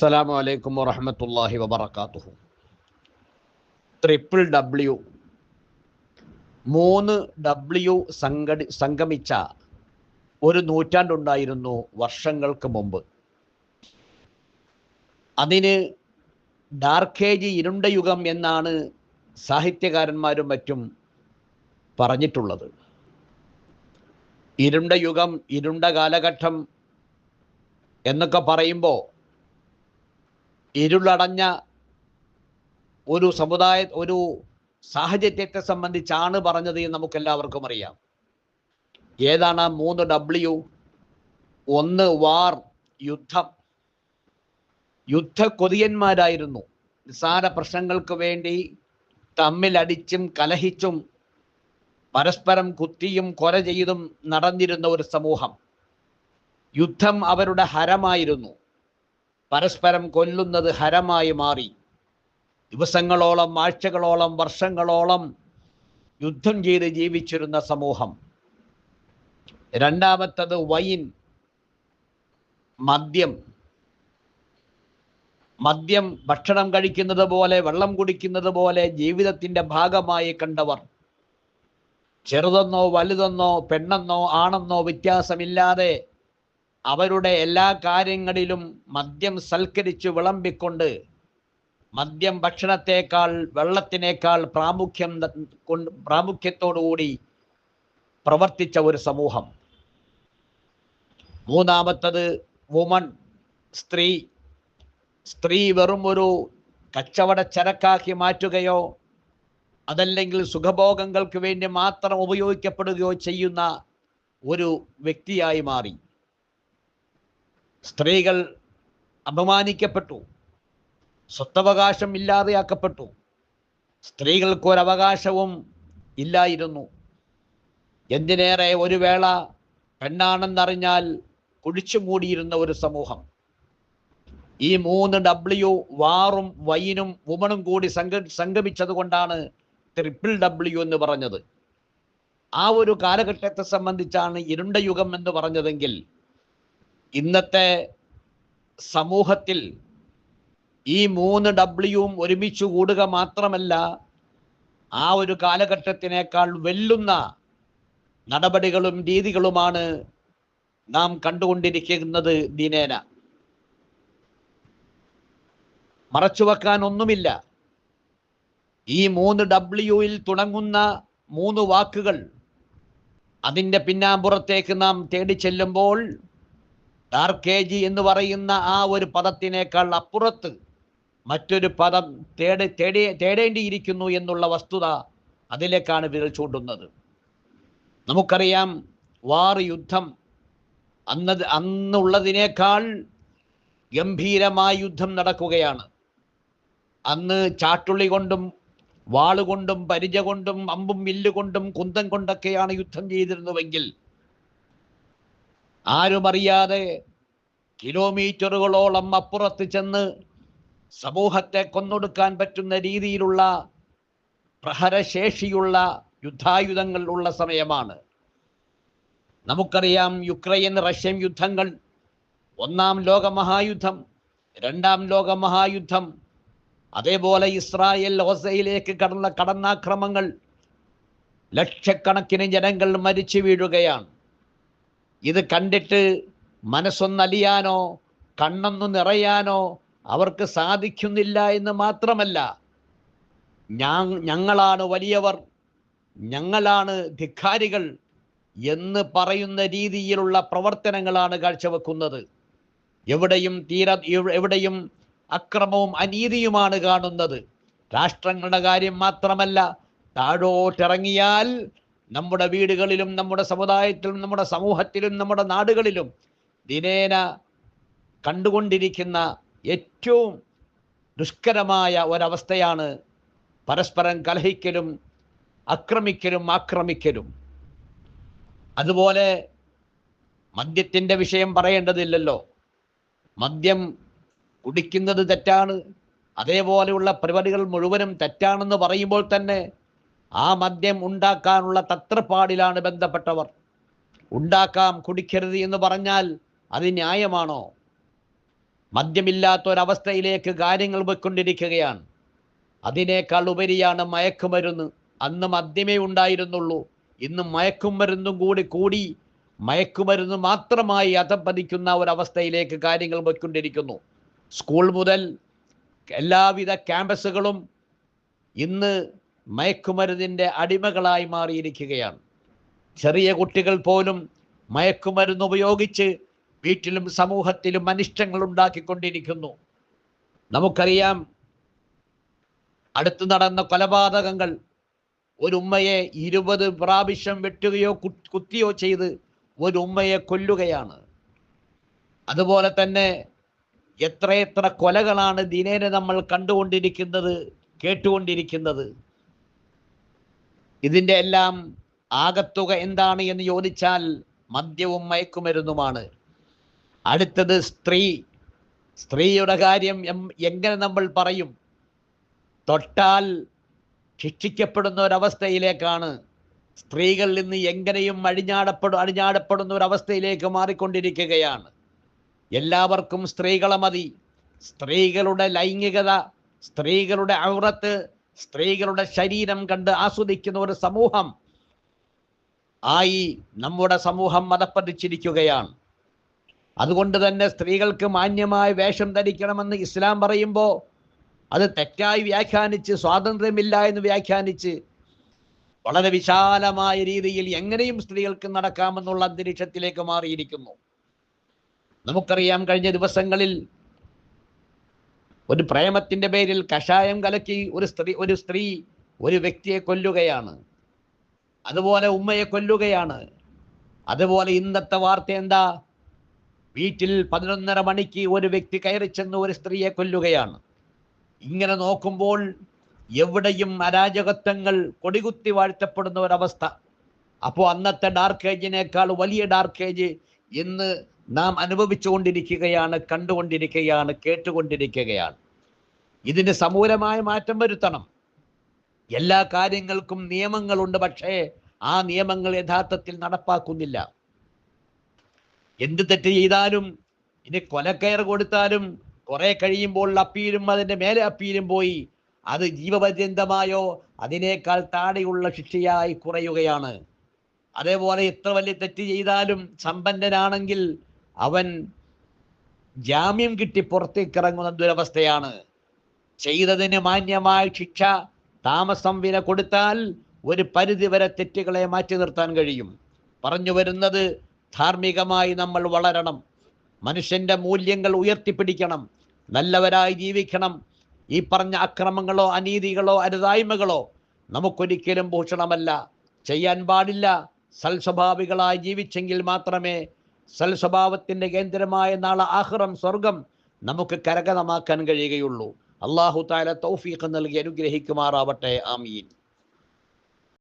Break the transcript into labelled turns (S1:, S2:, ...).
S1: അസ്സലാമു അലൈക്കും വറഹമത്തല്ലാഹി വബർക്കാത്തുഹു ട്രിപ്പിൾ ഡബ്ല്യു മൂന്ന് ഡബ്ല്യു സംഘടി സംഗമിച്ച ഒരു നൂറ്റാണ്ടുണ്ടായിരുന്നു വർഷങ്ങൾക്ക് മുമ്പ്. അതിന് ഡാർക്കേജ് ഇരുണ്ട യുഗം എന്നാണ് സാഹിത്യകാരന്മാരും മറ്റും പറഞ്ഞിട്ടുള്ളത്. ഇരുണ്ട യുഗം ഇരുണ്ട കാലഘട്ടം എന്നൊക്കെ പറയുമ്പോൾ ഇരുളടഞ്ഞ ഒരു സമുദായ ഒരു സാഹചര്യത്തെ സംബന്ധിച്ചാണ് പറഞ്ഞത് എന്ന് നമുക്ക് എല്ലാവർക്കും അറിയാം. ഏതാണ്? മൂന്ന് ഡബ്ല്യു ഒന്ന് വാർ യുദ്ധം. യുദ്ധ കൊതിയന്മാരായിരുന്നു നിസ്സാര പ്രശ്നങ്ങൾക്ക് വേണ്ടി തമ്മിലടിച്ചും കലഹിച്ചും പരസ്പരം കുത്തിയും കൊല ചെയ്തും നടന്നിരുന്ന ഒരു സമൂഹം. യുദ്ധം അവരുടെ ഹരമായിരുന്നു. പരസ്പരം കൊല്ലുന്നത് ഹരമായി മാറി. ദിവസങ്ങളോളം ആഴ്ചകളോളം വർഷങ്ങളോളം യുദ്ധം ചെയ്ത് ജീവിച്ചിരുന്ന സമൂഹം. രണ്ടാമത്തത് വൈൻ മദ്യം. മദ്യം ഭക്ഷണം കഴിക്കുന്നത് പോലെ വെള്ളം കുടിക്കുന്നത് പോലെ ജീവിതത്തിന്റെ ഭാഗമായി കണ്ടവർ. ചെറുതെന്നോ വലുതെന്നോ പെണ്ണെന്നോ ആണെന്നോ വ്യത്യാസമില്ലാതെ അവരുടെ എല്ലാ കാര്യങ്ങളിലും മദ്യം സൽക്കരിച്ച് വിളമ്പിക്കൊണ്ട് മദ്യം ഭക്ഷണത്തേക്കാൾ വെള്ളത്തിനേക്കാൾ പ്രാമുഖ്യം കൊണ്ട് പ്രാമുഖ്യത്തോടുകൂടി പ്രവർത്തിച്ച ഒരു സമൂഹം. മൂന്നാമത്തത് വുമൺ സ്ത്രീ. സ്ത്രീ വെറും ഒരു കച്ചവട ചരക്കാക്കി മാറ്റുകയോ അതല്ലെങ്കിൽ സുഖഭോഗങ്ങൾക്ക് വേണ്ടി മാത്രം ഉപയോഗിക്കപ്പെടുകയോ ചെയ്യുന്ന ഒരു വ്യക്തിയായി മാറി. സ്ത്രീകൾ അപമാനിക്കപ്പെട്ടു. സ്വത്തവകാശം ഇല്ലാതെയാക്കപ്പെട്ടു. സ്ത്രീകൾക്ക് ഒരവകാശവും ഇല്ലായിരുന്നു. എന്തിനേറെ ഒരു വേള പെണ്ണാണെന്നറിഞ്ഞാൽ കുഴിച്ചു മൂടിയിരുന്ന ഒരു സമൂഹം. ഈ മൂന്ന് ഡബ്ല്യു വാറും വൈനും വുമണും കൂടി സംഘ സംഗമിച്ചത് കൊണ്ടാണ് ട്രിപ്പിൾ ഡബ്ല്യു എന്ന് പറഞ്ഞത്. ആ ഒരു കാലഘട്ടത്തെ സംബന്ധിച്ചാണ് ഇരുണ്ട യുഗം എന്ന് പറഞ്ഞതെങ്കിൽ ഇന്നത്തെ സമൂഹത്തിൽ ഈ മൂന്ന് ഡബ്ല്യുവും ഒരുമിച്ച് കൂടുക മാത്രമല്ല ആ ഒരു കാലഘട്ടത്തിനേക്കാൾ വെല്ലുന്ന നടപടികളും രീതികളുമാണ് നാം കണ്ടുകൊണ്ടിരിക്കുന്നത് ദിനേന. മറച്ചുവെക്കാൻ ഒന്നുമില്ല. ഈ മൂന്ന് ഡബ്ല്യുയിൽ തുടങ്ങുന്ന മൂന്ന് വാക്കുകൾ അതിന്റെ പിന്നാമ്പുറത്തേക്ക് നാം തേടി ചെല്ലുമ്പോൾ ഡാർക്കേജി എന്ന് പറയുന്ന ആ ഒരു പദത്തിനേക്കാൾ അപ്പുറത്ത് മറ്റൊരു പദം തേടി തേടി തേടേണ്ടിയിരിക്കുന്നു എന്നുള്ള വസ്തുത അതിലേക്കാണ് വിരൽ ചൂണ്ടുന്നത്. നമുക്കറിയാം വാർ യുദ്ധം അന്ന് അന്നുള്ളതിനേക്കാൾ ഗംഭീരമായ യുദ്ധം നടക്കുകയാണ്. അന്ന് ചാട്ടുള്ളി കൊണ്ടും വാളുകൊണ്ടും പരിച കൊണ്ടും അമ്പും വില്ലുകൊണ്ടും കുന്തം കൊണ്ടൊക്കെയാണ് യുദ്ധം ചെയ്തിരുന്നുവെങ്കിൽ ആരും അറിയാതെ കിലോമീറ്ററുകളോളം അപ്പുറത്ത് ചെന്ന് സമൂഹത്തെ കൊന്നൊടുക്കാൻ പറ്റുന്ന രീതിയിലുള്ള പ്രഹരശേഷിയുള്ള യുദ്ധായുധങ്ങൾ ഉള്ള സമയമാണ്. നമുക്കറിയാം യുക്രൈൻ റഷ്യൻ യുദ്ധങ്ങൾ ഒന്നാം ലോക മഹായുദ്ധം രണ്ടാം ലോക മഹായുദ്ധം അതേപോലെ ഇസ്രായേൽ ഓസയിലേക്ക് കടന്ന കടന്നാക്രമങ്ങൾ ലക്ഷക്കണക്കിന് ജനങ്ങൾ മരിച്ചു വീഴുകയാണ്. ഇത് കണ്ടിട്ട് മനസ്സൊന്നലിയാനോ കണ്ണൊന്നു നിറയാനോ അവർക്ക് സാധിക്കുന്നില്ല എന്ന് മാത്രമല്ല ഞാൻ ഞങ്ങളാണ് വലിയവർ ഞങ്ങളാണ് ധിക്കാരികൾ എന്ന് പറയുന്ന രീതിയിലുള്ള പ്രവർത്തനങ്ങളാണ് കാഴ്ചവെക്കുന്നത്. എവിടെയും തീര എവിടെയും അക്രമവും അനീതിയുമാണ് കാണുന്നത്. രാഷ്ട്രങ്ങളുടെ കാര്യം മാത്രമല്ല താഴോട്ടിറങ്ങിയാൽ നമ്മുടെ വീടുകളിലും നമ്മുടെ സമുദായത്തിലും നമ്മുടെ സമൂഹത്തിലും നമ്മുടെ നാടുകളിലും ദിനേന കണ്ടുകൊണ്ടിരിക്കുന്ന ഏറ്റവും ദുഷ്കരമായ ഒരവസ്ഥയാണ് പരസ്പരം കലഹിക്കലും അക്രമിക്കലും ആക്രമിക്കലും. അതുപോലെ മദ്യത്തിന്റെ വിഷയം പറയേണ്ടതില്ലല്ലോ. മദ്യം കുടിക്കുന്നത് തെറ്റാണ്. അതേപോലെയുള്ള പരിപാടികൾ മുഴുവനും തെറ്റാണെന്ന് പറയുമ്പോൾ തന്നെ ആ മദ്യം ഉണ്ടാക്കാനുള്ള തത്രപ്പാടിലാണ് ബന്ധപ്പെട്ടവർ. ഉണ്ടാക്കാം കുടിക്കരുത് എന്ന് പറഞ്ഞാൽ അത് ന്യായമാണോ? മദ്യമില്ലാത്ത ഒരവസ്ഥയിലേക്ക് കാര്യങ്ങൾ പോയിക്കൊണ്ടിരിക്കുകയാണ്. അതിനേക്കാൾ ഉപരിയാണ് മയക്കുമരുന്ന്. അന്ന് മദ്യമേ ഉണ്ടായിരുന്നുള്ളൂ. ഇന്ന് മയക്കുമരുന്നും കൂടി കൂടി മയക്കുമരുന്ന് മാത്രമായി അധപ്പതിക്കുന്ന ഒരവസ്ഥയിലേക്ക് കാര്യങ്ങൾ പോയിക്കൊണ്ടിരിക്കുന്നു. സ്കൂൾ മുതൽ എല്ലാവിധ ക്യാമ്പസുകളും ഇന്ന് മയക്കുമരുന്നിന്റെ അടിമകളായി മാറിയിരിക്കുകയാണ്. ചെറിയ കുട്ടികൾ പോലും മയക്കുമരുന്ന് ഉപയോഗിച്ച് വീട്ടിലും സമൂഹത്തിലും അനിഷ്ടങ്ങൾ ഉണ്ടാക്കിക്കൊണ്ടിരിക്കുന്നു. നമുക്കറിയാം അടുത്ത് നടന്ന കൊലപാതകങ്ങൾ ഒരു ഉമ്മയെ ഇരുപത് പ്രാവശ്യം വെട്ടുകയോ കുത്തിയോ ചെയ്ത് ഒരു ഉമ്മയെ കൊല്ലുകയാണ്. അതുപോലെ തന്നെ എത്രയെത്ര കൊലകളാണ് ദിനേനെ നമ്മൾ കണ്ടുകൊണ്ടിരിക്കുന്നത് കേട്ടുകൊണ്ടിരിക്കുന്നത്. ഇതിന്റെ എല്ലാം ആകത്തുക എന്താണ് എന്ന് ചോദിച്ചാൽ മദ്യവും മയക്കുമരുന്നുമാണ്. അടുത്തത് സ്ത്രീ. സ്ത്രീയുടെ കാര്യം എങ്ങനെ നമ്മൾ പറയും? തൊട്ടാൽ ശിക്ഷിക്കപ്പെടുന്ന ഒരവസ്ഥയിലേക്കാണ് സ്ത്രീകളിൽ നിന്ന് എങ്ങനെയും അഴിഞ്ഞാടപ്പെടു അഴിഞ്ഞാടപ്പെടുന്ന ഒരവസ്ഥയിലേക്ക് മാറിക്കൊണ്ടിരിക്കുകയാണ്. എല്ലാവർക്കും സ്ത്രീകളെ മതി. സ്ത്രീകളുടെ ലൈംഗികത സ്ത്രീകളുടെ ഔറത്ത് സ്ത്രീകളുടെ ശരീരം കണ്ട് ആസ്വദിക്കുന്ന ഒരു സമൂഹം ആയി നമ്മുടെ സമൂഹം മതപ്പതിച്ചിരിക്കുകയാണ്. അതുകൊണ്ട് തന്നെ സ്ത്രീകൾക്ക് മാന്യമായ വേഷം ധരിക്കണമെന്ന് ഇസ്ലാം പറയുമ്പോൾ അത് തെറ്റായി വ്യാഖ്യാനിച്ച് സ്വാതന്ത്ര്യമില്ല എന്ന് വ്യാഖ്യാനിച്ച് വളരെ വിശാലമായ രീതിയിൽ എങ്ങനെയും സ്ത്രീകൾക്ക് നടക്കാമെന്നുള്ള അന്തരീക്ഷത്തിലേക്ക് മാറിയിരിക്കുന്നു. നമുക്കറിയാം കഴിഞ്ഞ ദിവസങ്ങളിൽ ഒരു പ്രേമത്തിന്റെ പേരിൽ കഷായം കലക്കി ഒരു സ്ത്രീ ഒരു സ്ത്രീ ഒരു വ്യക്തിയെ കൊല്ലുകയാണ്. അതുപോലെ ഉമ്മയെ കൊല്ലുകയാണ്. അതുപോലെ ഇന്നത്തെ വാർത്ത എന്താ? വീട്ടിൽ പതിനൊന്നര മണിക്ക് ഒരു വ്യക്തി കയറി ചെന്ന് ഒരു സ്ത്രീയെ കൊല്ലുകയാണ്. ഇങ്ങനെ നോക്കുമ്പോൾ എവിടെയും അരാജകത്വങ്ങൾ കൊടികുത്തി വാഴ്ത്തപ്പെടുന്ന ഒരവസ്ഥ. അപ്പോൾ അന്നത്തെ ഡാർക്ക് ഏജിനേക്കാൾ വലിയ ഡാർക്ക് ഏജ് ഇന്ന് നാം അനുഭവിച്ചുകൊണ്ടിരിക്കുകയാണ് കണ്ടുകൊണ്ടിരിക്കുകയാണ് കേട്ടുകൊണ്ടിരിക്കുകയാണ്. ഇതിന് സമൂലമായ മാറ്റം വരുത്തണം. എല്ലാ കാര്യങ്ങൾക്കും നിയമങ്ങളുണ്ട് പക്ഷേ ആ നിയമങ്ങൾ യഥാർത്ഥത്തിൽ നടപ്പാക്കുന്നില്ല. എന്ത് തെറ്റ് ചെയ്താലും ഇനി കൊലക്കയർ കൊടുത്താലും കുറെ കഴിയുമ്പോൾ അപ്പീലും അതിന്റെ മേലെ അപ്പീലും പോയി അത് ജീവപര്യന്തമായോ അതിനേക്കാൾ താഴെയുള്ള ശിക്ഷയായി കുറയുകയാണ്. അതേപോലെ എത്ര വലിയ തെറ്റ് ചെയ്താലും സമ്പന്നനാണെങ്കിൽ അവൻ ജാമ്യം കിട്ടി പുറത്തേക്ക് ഇറങ്ങുന്ന ദുരവസ്ഥയാണ്. ചെയ്തതിന് മാന്യമായ ശിക്ഷ താമസം വില കൊടുത്താൽ ഒരു പരിധി വരെ തെറ്റുകളെ മാറ്റി നിർത്താൻ കഴിയും. പറഞ്ഞു വരുന്നത് ധാർമ്മികമായി നമ്മൾ വളരണം. മനുഷ്യന്റെ മൂല്യങ്ങൾ ഉയർത്തിപ്പിടിക്കണം. നല്ലവരായി ജീവിക്കണം. ഈ പറഞ്ഞ അക്രമങ്ങളോ അനീതികളോ അരുതായ്മകളോ നമുക്കൊരിക്കലും ഭൂഷണമല്ല. ചെയ്യാൻ പാടില്ല. സൽസ്വഭാവികളായി ജീവിച്ചെങ്കിൽ മാത്രമേ സൽസ്വഭാവത്തിന്റെ കേന്ദ്രമായ നാളെ ആഹ്റം സ്വർഗം നമുക്ക് കരകതമാക്കാൻ കഴിയുകയുള്ളൂ. അള്ളാഹു താല തൗഫീഖ് നൽകി അനുഗ്രഹിക്കുമാറാവട്ടെ. ആമീൻ.